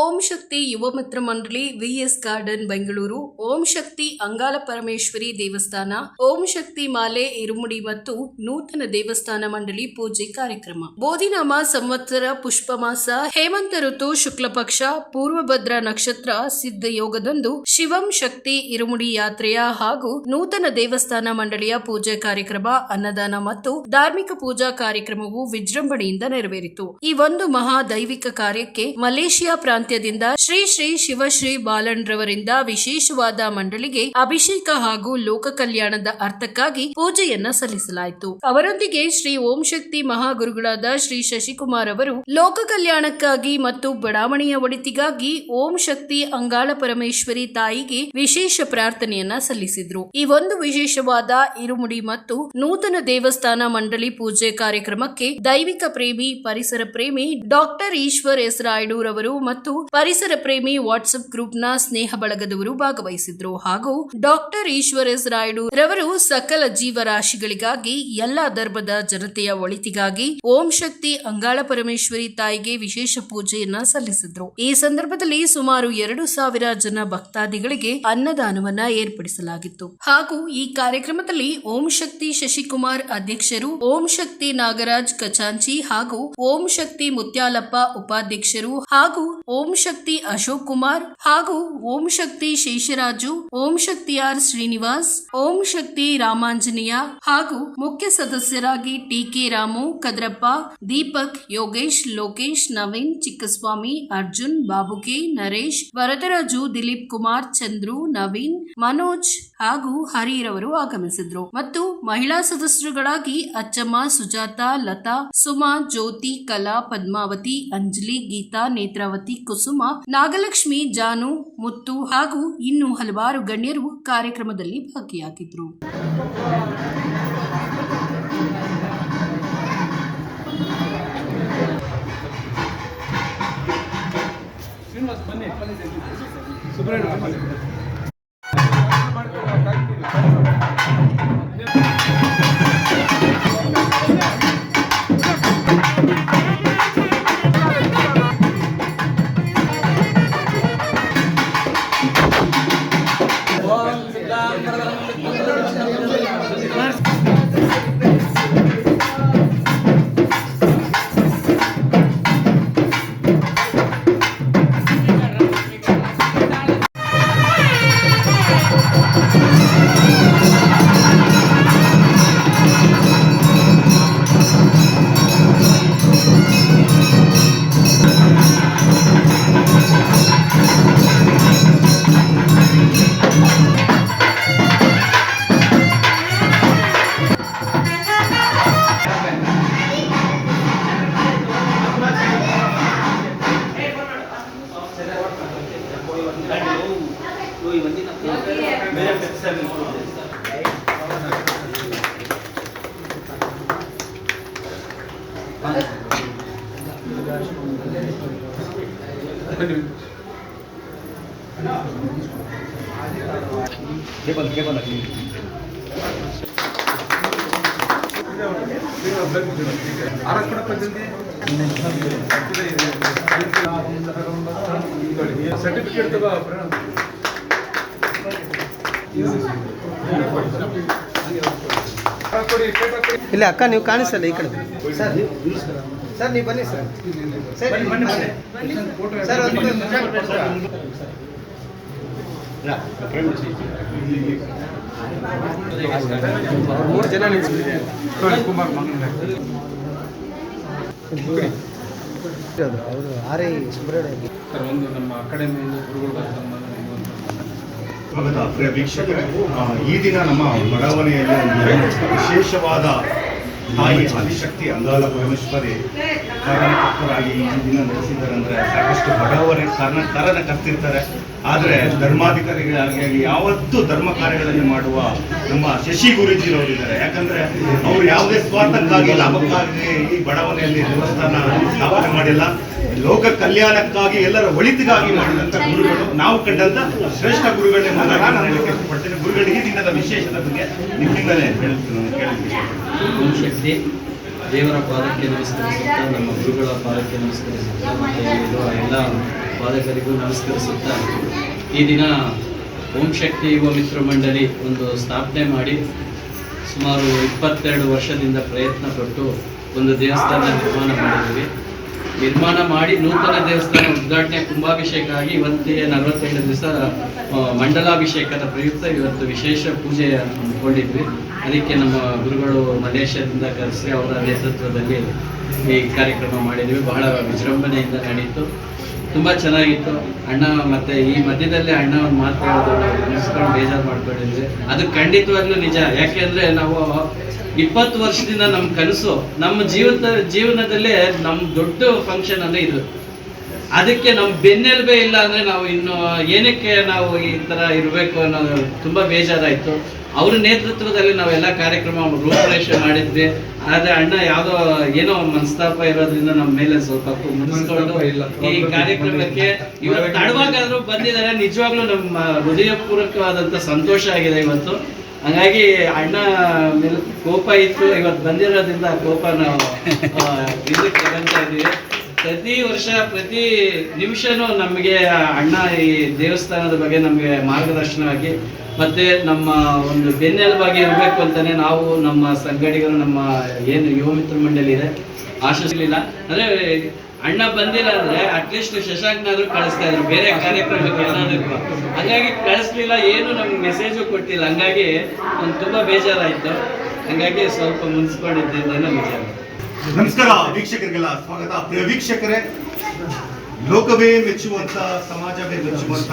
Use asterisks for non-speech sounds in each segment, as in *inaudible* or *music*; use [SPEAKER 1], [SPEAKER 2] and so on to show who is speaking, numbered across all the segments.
[SPEAKER 1] Om Shakti Yuva Mitra Mandali VS garden, Bengaluru. Om Shakti Angala Parameshwari ದೇವಸ್ಥಾನ. ಓಂ ಶಕ್ತಿ ಮಾಲೆ, ಇರುಮುಡಿ ಮತ್ತು ನೂತನ ದೇವಸ್ಥಾನ ಮಂಡಳಿ ಪೂಜೆ ಕಾರ್ಯಕ್ರಮ. ಬೋಧಿನಾಮ, ಸಂವತ್ಸರ ಪುಷ್ಪ ಮಾಸ ಹೇಮಂತ ಋತು ಶುಕ್ಲ ಪಕ್ಷ ಪೂರ್ವಭದ್ರ ನಕ್ಷತ್ರ ಸಿದ್ಧ ಯೋಗದಂದು ಶಿವಂ ಶಕ್ತಿ ಇರುಮುಡಿ ಯಾತ್ರೆಯ ಹಾಗೂ ನೂತನ ದೇವಸ್ಥಾನ ಮಂಡಳಿಯ ಪೂಜೆ ಕಾರ್ಯಕ್ರಮ, ಅನ್ನದಾನ ಮತ್ತು ಧಾರ್ಮಿಕ ಪೂಜಾ ಕಾರ್ಯಕ್ರಮವು ವಿಜೃಂಭಣೆಯಿಂದ ನೆರವೇರಿತು. ಈ ಒಂದು ಮಹಾ ದೈವಿಕ ಕಾರ್ಯಕ್ಕೆ ಮಲೇಷಿಯಾ ಪ್ರಾಂತ್ಯದಿಂದ ಶ್ರೀ ಶ್ರೀ ಶಿವಶ್ರೀ ಬಾಲಣ್ರವರಿಂದ ವಿಶೇಷವಾದ ಮಂಡಳಿಗೆ ಅಭಿಷೇಕ ಹಾಗೂ ಲೋಕ ಕಲ್ಯಾಣದ ಅರ್ಥಕ್ಕಾಗಿ ಪೂಜೆಯನ್ನ ಸಲ್ಲಿಸಲಾಯಿತು. ಅವರೊಂದಿಗೆ ಶ್ರೀ ಓಂ ಶಕ್ತಿ ಮಹಾಗುರುಗಳಾದ ಶ್ರೀ ಶಶಿಕುಮಾರ್ ಅವರು ಲೋಕ ಕಲ್ಯಾಣಕ್ಕಾಗಿ ಮತ್ತು ಬಡಾವಣೆಯ ಒಡಿತಿಗಾಗಿ ಓಂ ಶಕ್ತಿ ಅಂಗಾಳ ಪರಮೇಶ್ವರಿ ತಾಯಿಗೆ ವಿಶೇಷ ಪ್ರಾರ್ಥನೆಯನ್ನ ಸಲ್ಲಿಸಿದ್ರು. ಈ ಒಂದು ವಿಶೇಷವಾದ ಇರುಮುಡಿ ಮತ್ತು ನೂತನ ದೇವಸ್ಥಾನ ಮಂಡಳಿ ಪೂಜೆ ಕಾರ್ಯಕ್ರಮಕ್ಕೆ ದೈವಿಕ ಪ್ರೇಮಿ, ಪರಿಸರ ಪ್ರೇಮಿ ಡಾಕ್ಟರ್ ಈಶ್ವರ್ ಎಸ್ ರಾಯ್ಡೂರವರು ಮತ್ತು ಪರಿಸರ ಪ್ರೇಮಿ ವಾಟ್ಸ್ಆಪ್ ಗ್ರೂಪ್ನ ಸ್ನೇಹ ಬಳಗದವರು ಭಾಗವಹಿಸಿದ್ರು. ಹಾಗೂ ಡಾಕ್ಟರ್ ಈಶ್ವರಸ್ ರಾಯ್ಡು ರವರು ಸಕಲ ಜೀವರಾಶಿಗಳಿಗಾಗಿ, ಎಲ್ಲಾ ಧರ್ಮದ ಜನತೆಯ ಒಳಿತಿಗಾಗಿ ಓಂ ಶಕ್ತಿ ಅಂಗಾಳ ಪರಮೇಶ್ವರಿ ತಾಯಿಗೆ ವಿಶೇಷ ಪೂಜೆಯನ್ನ ಸಲ್ಲಿಸಿದ್ರು. ಈ ಸಂದರ್ಭದಲ್ಲಿ ಸುಮಾರು ಎರಡು ಸಾವಿರ ಜನ ಭಕ್ತಾದಿಗಳಿಗೆ ಅನ್ನದಾನವನ್ನ ಏರ್ಪಡಿಸಲಾಗಿತ್ತು. ಹಾಗೂ ಈ ಕಾರ್ಯಕ್ರಮದಲ್ಲಿ ಓಂ ಶಕ್ತಿ ಶಶಿಕುಮಾರ್ ಅಧ್ಯಕ್ಷರು, ಓಂ ಶಕ್ತಿ ನಾಗರಾಜ್ ಕಚಾಂಚಿ ಹಾಗೂ ಓಂ ಶಕ್ತಿ ಮುತ್ಯಾಲಪ್ಪ ಉಪಾಧ್ಯಕ್ಷರು ಹಾಗೂ ಓಂ ಶಕ್ತಿ ಅಶೋಕ್ ಕುಮಾರ್ ಹಾಗೂ ಓಂ ಶಕ್ತಿ ಶೇಷರಾಜು ಓಂ ಶಕ್ತಿ ಆರ್ ಶ್ರೀನಿವಾಸ್ ಓಂ ಶಕ್ತಿ ರಾಮಾಂಜನೇಯ ಹಾಗೂ ಮುಖ್ಯ ಸದಸ್ಯರಾಗಿ ಟಿಕೆ ರಾಮು ಕದ್ರಪ್ಪ ದೀಪಕ್ ಯೋಗೇಶ್ ಲೋಕೇಶ್ ನವೀನ್ ಚಿಕ್ಕಸ್ವಾಮಿ ಅರ್ಜುನ್ ಬಾಬುಕೆ ನರೇಶ್ ವರದರಾಜು ದಿಲೀಪ್ ಕುಮಾರ್ ಚಂದ್ರು ನವೀನ್ ಮನೋಜ್ ಹಾಗೂ ಹರಿರವರು ಆಗಮಿಸಿದ್ರು. ಮತ್ತು ಮಹಿಳಾ ಸದಸ್ಯರುಗಳಾಗಿ ಅಚ್ಚಮ್ಮ, ಸುಜಾತ, ಲತಾ, ಸುಮಾ, ಜ್ಯೋತಿ, ಕಲಾ, ಪದ್ಮಾವತಿ, ಅಂಜಲಿ, ಗೀತಾ, ನೇತ್ರಾವತಿ, ಕುಸುಮ, ನಾಗಲಕ್ಷ್ಮಿ, ಜಾನು, ಮುತ್ತು ಹಾಗೂ ಇನ್ನೂ ಹಲವಾರು ಗಣ್ಯರು ಕಾರ್ಯಕ್ರಮದಲ್ಲಿ ಭಾಗಿಯಾಗಿದ್ರು.
[SPEAKER 2] ಸುಬ್ರಹ್ಮಣ್ಯ ಬನ್ನಿ ಬನ್ನಿ
[SPEAKER 3] ಕೇಬಲ್ ಕೇಬಲ್ ಹಾಕಿ
[SPEAKER 2] ಆರ್ ಕೂಡ ಜಲ್ದಿ ಸರ್ಟಿಫಿಕೇಟ್ ತಗೋ ಪ್ರಣವ್. ಆರ್ ಕೊಡಿ ಪೇಪರ್ ಕೊಡಿ
[SPEAKER 4] ಇಲ್ಲ ಅಕ್ಕ ನೀವು ಕಾಣಿಸಲ್ಲ ಈ ಕಡೆ ಸರ್ ಸರ್. ನೀವು ಬನ್ನಿ ಸರ್. ಸರ್ ಸರ್ ಮೂರು ಜನ
[SPEAKER 2] ಕುಮಾರ್
[SPEAKER 4] ಅವರು ಆರ್ ಐ ಸುಬ್ರಹ್ಮಣ್ಯ
[SPEAKER 2] ಸರ್ ಒಂದು ನಮ್ಮ ಅಕಾಡೆಮಿಯಿಂದ ಗುರುಗಳು ಬರ್ತಾರೆ
[SPEAKER 3] ಸ್ವಾಗತ. ಪ್ರಿಯ ವೀಕ್ಷಕರೇ ಈ ದಿನ ನಮ್ಮ ಬಡಾವಣೆಯಲ್ಲಿ ಒಂದು ವಿಶೇಷವಾದ ತಾಯಿ ಆದಿಶಕ್ತಿ ಅಂಗಾಲ ಪರಮೇಶ್ವರಿ ಕಾರಣಕರ್ತರಾಗಿ ಈ ದಿನ ನಡೆಸಿದ್ದಾರೆ ಅಂದರೆ ಸಾಕಷ್ಟು ಬಡವರೇ ಕಾರಣ ಕಾರಣ ಕರ್ತಿರ್ತಾರೆ. ಆದರೆ ಧರ್ಮಾಧಿಕಾರಿಗಳಾಗಿ ಯಾವತ್ತೂ ಧರ್ಮ ಕಾರ್ಯಗಳನ್ನು ಮಾಡುವ ನಮ್ಮ ಶಶಿ ಗುರೂಜಿರವರಿದ್ದಾರೆ. ಯಾಕಂದ್ರೆ ಅವರು ಯಾವುದೇ ಸ್ವಾರ್ಥಕ್ಕಾಗಿ ಲಾಭಕ್ಕಾಗಿ ಈ ಬಡಾವಣೆಯಲ್ಲಿ ದೇವಸ್ಥಾನ ಸ್ಥಾಪನೆ ಮಾಡಿಲ್ಲ. ಲೋಕ ಕಲ್ಯಾಣಕ್ಕಾಗಿ ಎಲ್ಲರ ಒಳಿತಿಗಾಗಿ ಮಾಡಿದಂಥ ಗುರುಗಳು, ನಾವು ಕಂಡಂತ ಶ್ರೇಷ್ಠ ಗುರುಗಳನ್ನ ನಾನು ಹೇಳಲಿಕ್ಕೆ ಇಷ್ಟಪಡ್ತೇನೆ. ಗುರುಗಳಿಗೆ ದಿನದ ವಿಶೇಷದ ಬಗ್ಗೆ ನಿಮ್ಮಿಂದಲೇ ಹೇಳ್ತೀನಿ
[SPEAKER 5] ದೇವರ ಪಾದಕ್ಕೆ ನಮಸ್ಕರಿಸುತ್ತಾ, ನಮ್ಮ ಗುರುಗಳ ಪಾದಕ್ಕೆ ನಮಸ್ಕರಿಸುತ್ತಾ ಎಲ್ಲ ಪಾದಕರಿಗೂ ನಮಸ್ಕರಿಸುತ್ತಾ ಈ ದಿನ ಓಂ ಶಕ್ತಿ ಯುವ ಮಿತ್ರ ಮಂಡಳಿ ಒಂದು ಸ್ಥಾಪನೆ ಮಾಡಿ ಸುಮಾರು ಇಪ್ಪತ್ತೆರಡು ವರ್ಷದಿಂದ ಪ್ರಯತ್ನ ಪಟ್ಟು ಒಂದು ದೇವಸ್ಥಾನ ನಿರ್ಮಾಣ ಮಾಡಿದ್ದೀವಿ. ನಿರ್ಮಾಣ ಮಾಡಿ ನೂತನ ದೇವಸ್ಥಾನ ಉದ್ಘಾಟನೆ ಕುಂಭಾಭಿಷೇಕ ಆಗಿ ಇವತ್ತಿಗೆ ನಲವತ್ತೆಂಟು ದಿವಸ ಮಂಡಲಾಭಿಷೇಕದ ಪ್ರಯುಕ್ತ ಇವತ್ತು ವಿಶೇಷ ಪೂಜೆ ಹಮ್ಮಿಕೊಂಡಿದ್ವಿ. ಅದಕ್ಕೆ ನಮ್ಮ ಗುರುಗಳು ಮಲೇಷ್ಯಾದಿಂದ ಕರೆಸಿ ಅವರ ನೇತೃತ್ವದಲ್ಲಿ ಈ ಕಾರ್ಯಕ್ರಮ ಮಾಡಿದ್ವಿ ಬಹಳ ವಿಜೃಂಭಣೆಯಿಂದ ನಡೀತು. ತುಂಬ ಚೆನ್ನಾಗಿತ್ತು. ಅಣ್ಣ ಮತ್ತೆ ಈ ಮಧ್ಯದಲ್ಲಿ ಅಣ್ಣ ಒಂದು ಮಾತಾಡೋದು ಬೇಜಾರು ಮಾಡ್ಕೊಂಡಿದ್ವಿ ಅದು ಖಂಡಿತವಾಗ್ಲೂ ನಿಜ. ಯಾಕೆಂದ್ರೆ ನಾವು ಇಪ್ಪತ್ತು ವರ್ಷದಿಂದ ನಮ್ಮ ಕನಸು, ನಮ್ಮ ಜೀವನ ಜೀವನದಲ್ಲಿ ನಮ್ಮ ದೊಡ್ಡ ಫಂಕ್ಷನ್ ಅಂದ್ರೆ ಇದು. ಅದಕ್ಕೆ ನಮ್ಮ ಬೆನ್ನೆಲುಬೆ ಇಲ್ಲ ಅಂದ್ರೆ ನಾವು ಇನ್ನು ಏನಕ್ಕೆ ನಾವು ಈ ತರ ಇರಬೇಕು ಅನ್ನೋದು ತುಂಬಾ ಬೇಜಾರಾಯ್ತು. ಅವ್ರ ನೇತೃತ್ವದಲ್ಲಿ ನಾವೆಲ್ಲ ಕಾರ್ಯಕ್ರಮ ರೂಪುರೇಷೆ ಮಾಡಿದ್ವಿ. ಆದ್ರೆ ಅಣ್ಣ ಯಾವ್ದೋ ಏನೋ ಮನಸ್ತಾಪ ಇರೋದ್ರಿಂದ ನಮ್ಮ ಮೇಲೆ ಸ್ವಲ್ಪ ಮುನಿಸ್ಕೊಂಡು
[SPEAKER 2] ಇಲ್ಲ.
[SPEAKER 5] ಈ ಕಾರ್ಯಕ್ರಮಕ್ಕೆ ಇವತ್ತು ತಡವಾಗಾದ್ರೂ ಬಂದಿದ್ದಾರೆ. ನಿಜವಾಗ್ಲೂ ನಮ್ಮ ಹೃದಯಪೂರ್ವಕವಾದಂತ ಸಂತೋಷ ಆಗಿದೆ ಇವತ್ತು. ಹಂಗಾಗಿ ಅಣ್ಣ ಮೇಲೆ ಕೋಪ ಇತ್ತು. ಇವತ್ತು ಬಂದಿರೋದ್ರಿಂದ ಆ ಕೋಪ *laughs* ನಾವು ಇದಕ್ಕೆ ಇದ್ದೀವಿ. ಪ್ರತಿ ವರ್ಷ, ಪ್ರತಿ ನಿಮಿಷನೂ ನಮಗೆ ಅಣ್ಣ ಈ ದೇವಸ್ಥಾನದ ಬಗ್ಗೆ ನಮಗೆ ಮಾರ್ಗದರ್ಶನವಾಗಿ ಮತ್ತೆ ನಮ್ಮ ಒಂದು ಬೆನ್ನೆಲುಬಾಗಿ ಇರಬೇಕು ಅಂತಾನೆ ನಾವು ನಮ್ಮ ಸಂಗಡಿಗರು, ನಮ್ಮ ಏನು ಯುವ ಮಿತ್ರ ಮಂಡಳಿ ಇದೆ ಆಶಿಸಲಿಲ್ಲ ಅಂದ್ರೆ ಅಣ್ಣ ಬಂದಿಲ್ಲ ಅಂದ್ರೆ ಅಟ್ಲೀಸ್ಟ್ ಶಶಾಂಕ್ನಾದ್ರೂ ಕಳಿಸ್ತಾ ಇದ್ರು, ಬೇರೆ ಕಾರ್ಯಕ್ರಮಕ್ಕೆ ಎಲ್ಲದಕ್ಕೂ ಹಂಗಾಗಿ ಕಳಿಸ್ಲಿಲ್ಲ, ಏನು ನಮ್ಗೆ ಮೆಸೇಜು ಕೊಟ್ಟಿಲ್ಲ. ಹಂಗಾಗಿ ಒಂದು ತುಂಬಾ ಬೇಜಾರಾಯ್ತು. ಹಂಗಾಗಿ ಸ್ವಲ್ಪ ಮುನ್ಸ್ಕೊಂಡಿದ್ದೇನೆ ನಿಜ
[SPEAKER 3] ನಮಸ್ಕಾರ ವೀಕ್ಷಕರಿಗೆಲ್ಲ ಸ್ವಾಗತ. ಪ್ರಿಯ ವೀಕ್ಷಕರೇ, ಲೋಕವೇ ಮೆಚ್ಚುವಂತ, ಸಮಾಜವೇ ಮೆಚ್ಚುವಂತ,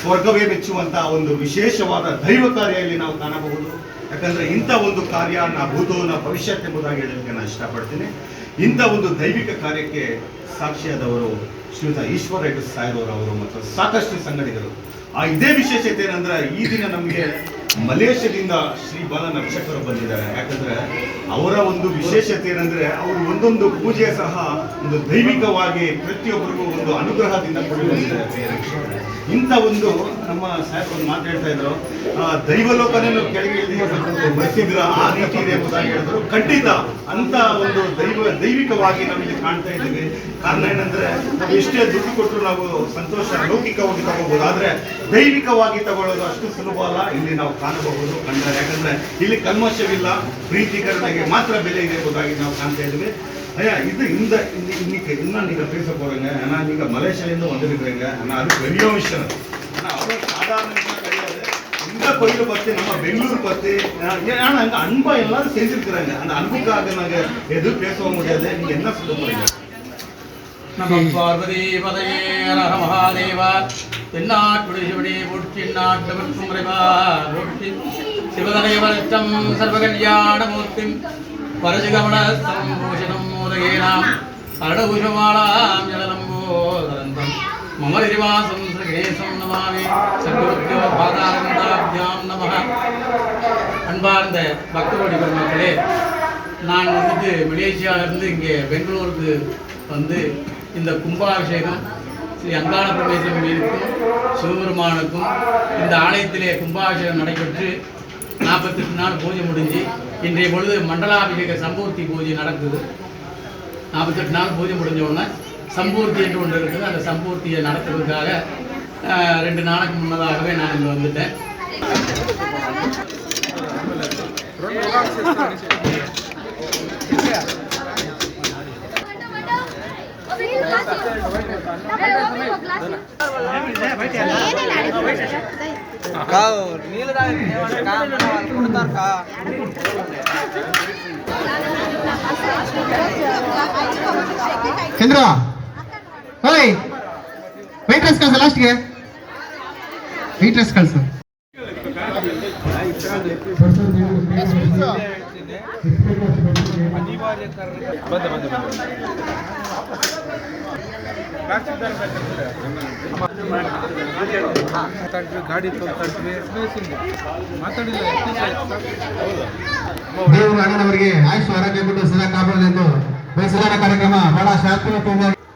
[SPEAKER 3] ಸ್ವರ್ಗವೇ ಮೆಚ್ಚುವಂತ ಒಂದು ವಿಶೇಷವಾದ ದೈವ ಕಾರ್ಯಲ್ಲಿ ನಾವು ಕಾಣಬಹುದು. ಯಾಕಂದ್ರೆ ಇಂಥ ಒಂದು ಕಾರ್ಯ ನಾ ಭೂತೋ ನಾ ಭವಿಷ್ಯತ್ ಎಂಬುದಾಗಿ ಹೇಳಲಿಕ್ಕೆ ನಾನು ಇಷ್ಟಪಡ್ತೀನಿ. ಇಂಥ ಒಂದು ದೈವಿಕ ಕಾರ್ಯಕ್ಕೆ ಸಾಕ್ಷಿಯಾದವರು ಶ್ರೀಯುತ ಈಶ್ವರ ರೆಡ್ಡಿ ಸಾಯಿರೋರು ಅವರು ಮತ್ತು ಸಾಕಷ್ಟು ಸಂಗಡಿಗರು. ಆ ಇದೇ ವಿಶೇಷತೆ ಏನಂದ್ರೆ ಈ ದಿನ ನಮಗೆ ಮಲೇಷ್ಯಾದಿಂದ ಶ್ರೀ ಬಾಲ ನಕ್ಷಕರು ಬಂದಿದ್ದಾರೆ. ಯಾಕಂದ್ರೆ ಅವರ ಒಂದು ವಿಶೇಷತೆ ಏನಂದ್ರೆ ಅವರು ಒಂದೊಂದು ಪೂಜೆ ಸಹ ಒಂದು ದೈವಿಕವಾಗಿ ಪ್ರತಿಯೊಬ್ಬರಿಗೂ ಒಂದು ಅನುಗ್ರಹದಿಂದ ಕೊಡುವಂತಿದ್ದಾರೆ ಇಂಥ ಒಂದು ನಮ್ಮ ಸಾಹೇಬ್ ಒಂದು ಮಾತಾಡ್ತಾ ಇದ್ರು. ದೈವಲೋಕನೇ ಕೆಳಗೆ ಬರ್ತಿದ್ರ ಆ ರೀತಿ ಇದೆ ಎಂಬುದಾಗಿ ಹೇಳಿದ್ರು. ಖಂಡಿತ ಅಂತ ಒಂದು ದೈವ ದೈವಿಕವಾಗಿ ಇಲ್ಲಿ ಕಾಣ್ತಾ ಇದ್ದೀವಿ ಕಾರಣ ಏನಂದ್ರೆ ನಾವು ಎಷ್ಟೇ ದುಡ್ಡು ಕೊಟ್ಟರು ನಾವು ಸಂತೋಷ ಲೌಕಿಕವಾಗಿ ತಗೋಬಹುದು ಆದ್ರೆ ದೈವಿಕವಾಗಿ ತಗೊಳ್ಳೋದು ಅಷ್ಟು ಸುಲಭ ಅಲ್ಲ ಇಲ್ಲಿ ನಾವು ಕಾಣಬಹುದು ಕಂಡ್ರೆ ಯಾಕಂದ್ರೆ ಇಲ್ಲಿ ಕಲ್ಮಶವಿಲ್ಲ ಪ್ರೀತಿಕರಣಗೆ ಮಾತ್ರ ಬೆಲೆ ಇದೆ ಎಂಬುದಾಗಿ ನಾವು ಕಾಣ್ತಾ ಇದ್ದೀವಿ ஐயா இது இந்த இந்த- இன்னைக்கு என்ன நீங்க பேச போறீங்க ஏன்னா நீங்க மலேசியால இருந்து வந்திருக்கிறீங்க ஆனா அது பெரிய விஷயம் ஆனா அவ்வளவு சாதாரண விஷயம் கிடையாது இந்த கோயில் பத்து நம்ம பெங்களூர் பத்து ஏன்னா அங்க அன்பா எல்லாரும் செஞ்சிருக்கிறாங்க அந்த அன்புக்காக நாங்க எதுவும் பேசவும் முடியாது. நீங்க என்ன சொல்ல போறீங்க?
[SPEAKER 6] நம்ம பார்வதி பதையே நர மகாதேவ. தென்னாட்டுடைய சிவனே போற்றி நாட்டவர்க்கும் இறைவா போற்றி சிவதனைவரட்சம் சர்வகல்யாணமூர்த்திம். பரஜகமண சம்பூஷணம் மோதகேனாம். அரணகுஷமாளாம் ஜலலம்போதரந்தம் मम நிவாசம் ஸ்ரீகணேசம் நமாமி சத்குருத்யோ பாதாரகந்தாபியாம் நமः அன்பார்ந்த பக்தரோடி பெருமக்களே நான் வந்துட்டு மலேசியாவிலிருந்து இங்கே பெங்களூருக்கு வந்து இந்த கும்பாபிஷேகம் ஸ்ரீ அங்காள பிரதேசம் மீதுக்கும் சிவபெருமானுக்கும் இந்த ஆலயத்திலே கும்பாபிஷேகம் நடைபெற்று நாற்பத்தெட்டு நாள் பூஜை முடிஞ்சு இன்றைய பொழுது மண்டலாபிஷேக சம்பூர்த்தி பூஜை நடக்குது. நாற்பத்தெட்டு நாள் பூஜை முடிஞ்ச உடனே சம்பூர்த்தி என்று ஒன்று இருக்குது. அந்த சம்பூர்த்தியை நடத்துவதற்காக ரெண்டு நாளைக்கு முன்னதாகவே நான் இங்கே வந்துட்டேன்.
[SPEAKER 4] அக்கா நீலடா
[SPEAKER 7] கொடுத்தாருக்கா ಓಯ್ ವೈಟ್ ಡ್ರೆಸ್ ಕಳ್ಸ
[SPEAKER 2] ಲಾಸ್ಟ್ಗೆ ವೈಟ್ ಡ್ರೆಸ್ ಕಳ್ಸು. ಗಾಡಿ ಮಾತಾಡಿಲ್ಲ
[SPEAKER 7] ದೇವರು ಅಣ್ಣನವರಿಗೆ ಆಯುಷ್ ಆರೋಗ್ಯ ಬಿಟ್ಟು ಸದಾ ಕಾಪಾಡಲೆಂದು ಬಯಸಿದ ಕಾರ್ಯಕ್ರಮ ಬಹಳ ಶಾಂತಿಯುತವಾಗಿ